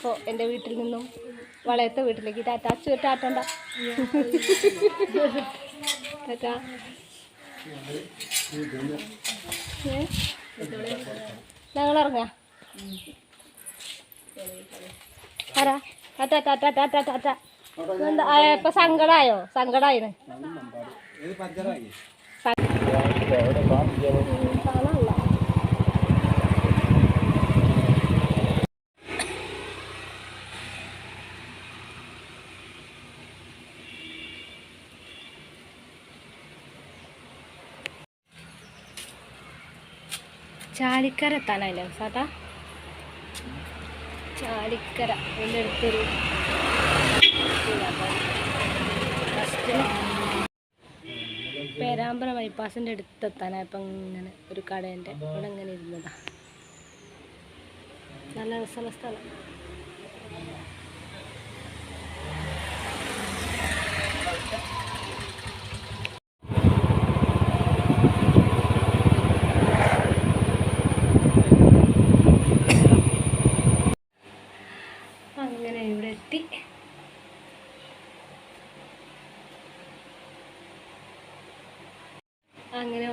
അപ്പോൾ എന്റെ വീട്ടിൽ നിന്നും വളയത്തെ വീട്ടിലേക്ക്. ടാറ്റാ ചു ടാറ്റണ്ട ടാറ്റാ? ഞങ്ങൾ ഇറങ്ങാ ആരാ? ടാറ്റാ ടാറ്റാ ടാറ്റാ ടാറ്റ എന്താ ഇപ്പൊ സങ്കടായോ? സങ്കടായിന്. കാണാനല്ല ചാലിക്കര എത്താനായില്ലേ സാത്താ ചാലിക്കര എന്റെ അടുത്തൊരു പേരാമ്പ്ര ബൈപ്പാസിന്റെ അടുത്ത് എത്താനായപ്പം ഇങ്ങനെ ഒരു കടേന്റെ ഇവിടെ ഇങ്ങനെ ഇരുന്നതാ. നല്ല രസമുള്ള സ്ഥലം അങ്ങനെ ഇവിടെ എത്തി അങ്ങനെ